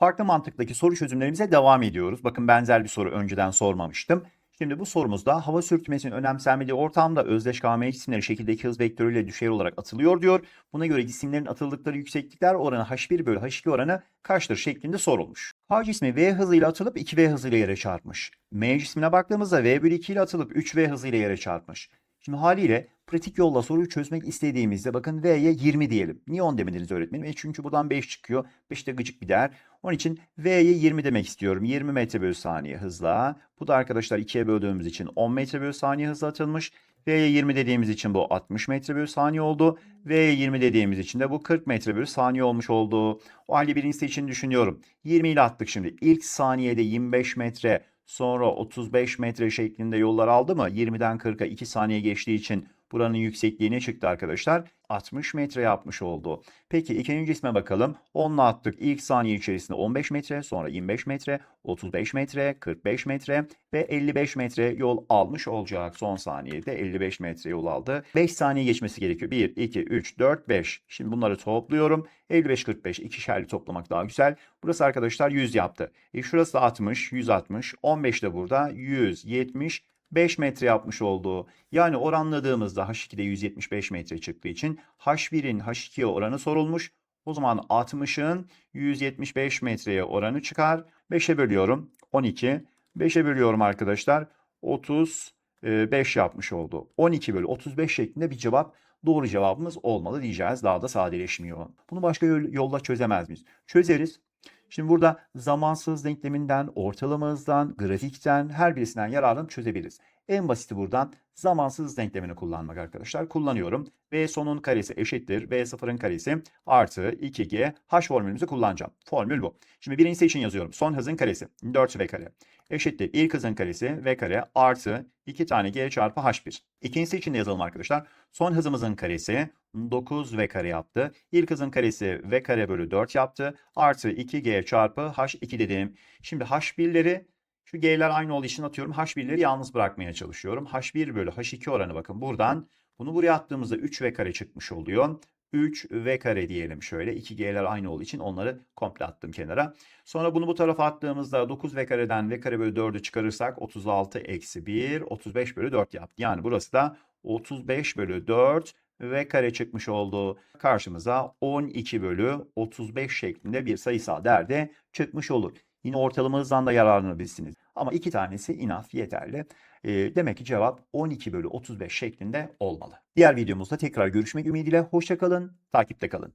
Farklı mantıktaki soru çözümlerimize devam ediyoruz. Bakın benzer bir soru önceden sormamıştım. Şimdi bu sorumuzda hava sürtünmesinin önemsenmediği ortamda özdeş KM cisimleri şekildeki hız vektörüyle düşey olarak atılıyor diyor. Buna göre cisimlerin atıldıkları yükseklikler oranı h1 bölü h2 oranı kaçtır şeklinde sorulmuş. K cismi v hızıyla atılıp 2v hızıyla yere çarpmış. M cismine baktığımızda v bölü 2 ile atılıp 3v hızıyla yere çarpmış. Şimdi haliyle pratik yolla soruyu çözmek istediğimizde bakın V'ye 20 diyelim. Niye 10 demediniz öğretmenim? E çünkü buradan 5 çıkıyor. 5 de gıcık bir değer. Onun için V'ye 20 demek istiyorum. 20 metre bölü saniye hızla. Bu da arkadaşlar 2'ye böldüğümüz için 10 metre bölü saniye hızla atılmış. V'ye 20 dediğimiz için bu 60 metre bölü saniye oldu. V'ye 20 dediğimiz için de bu 40 metre bölü saniye olmuş oldu. O halde birincisi için düşünüyorum. 20 ile attık şimdi. İlk saniyede 25 metre sonra 35 metre şeklinde yollar aldı mı? 20'den 40'a 2 saniye geçtiği için buranın yüksekliği ne çıktı arkadaşlar? 60 metre yapmış oldu. Peki ikinci cisme bakalım. 10'la attık. İlk saniye içerisinde 15 metre, sonra 25 metre, 35 metre, 45 metre ve 55 metre yol almış olacak. Son saniyede 55 metre yol aldı. 5 saniye geçmesi gerekiyor. 1, 2, 3, 4, 5. Şimdi bunları topluyorum. 55, 45. İkişerli toplamak daha güzel. Burası arkadaşlar 100 yaptı. E şurası da 60, 160. 15 de burada 170. 5 metre yapmış olduğu yani oranladığımızda H2'de 175 metre çıktığı için H1'in H2'ye oranı sorulmuş. O zaman 60'ın 175 metreye oranı çıkar. 5'e bölüyorum 12. 5'e bölüyorum arkadaşlar 35 yapmış oldu. 12 bölü 35 şeklinde bir cevap doğru cevabımız olmalı diyeceğiz. Daha da sadeleşmiyor. Bunu başka yol- yolla çözemez miyiz? Çözeriz. Şimdi burada zamansız denkleminden, ortalama hızdan, grafikten her birisinden yararlanıp çözebiliriz. En basiti buradan zamansız denklemini kullanmak arkadaşlar. Kullanıyorum. V sonun karesi eşittir. V sıfırın karesi artı 2G H formülümüzü kullanacağım. Formül bu. Şimdi birincisi için yazıyorum. Son hızın karesi 4V kare eşittir. İlk hızın karesi V kare artı 2 tane G çarpı H1. İkincisi için yazalım arkadaşlar. Son hızımızın karesi 9V kare yaptı. İlk hızın karesi V kare bölü 4 yaptı. Artı 2G çarpı H2 dedim. Şimdi H1'leri şu G'ler aynı olduğu için atıyorum. H1'leri yalnız bırakmaya çalışıyorum. H1 bölü H2 oranı bakın buradan. Bunu buraya attığımızda 3V kare çıkmış oluyor. 3V kare diyelim şöyle. 2G'ler aynı olduğu için onları komple attım kenara. Sonra bunu bu tarafa attığımızda 9V kareden V kare bölü 4'ü çıkarırsak 36 eksi 1 35 bölü 4 yaptı. Yani burası da 35 bölü 4 V kare çıkmış oldu. Karşımıza 12 bölü 35 şeklinde bir sayısal değer de çıkmış olur. Yine ortalama hızdan da yararlanabilirsiniz. Ama iki tanesi inaf yeterli. E, demek ki cevap 12 bölü 35 şeklinde olmalı. Diğer videomuzda tekrar görüşmek ümidiyle. Hoşçakalın, takipte kalın.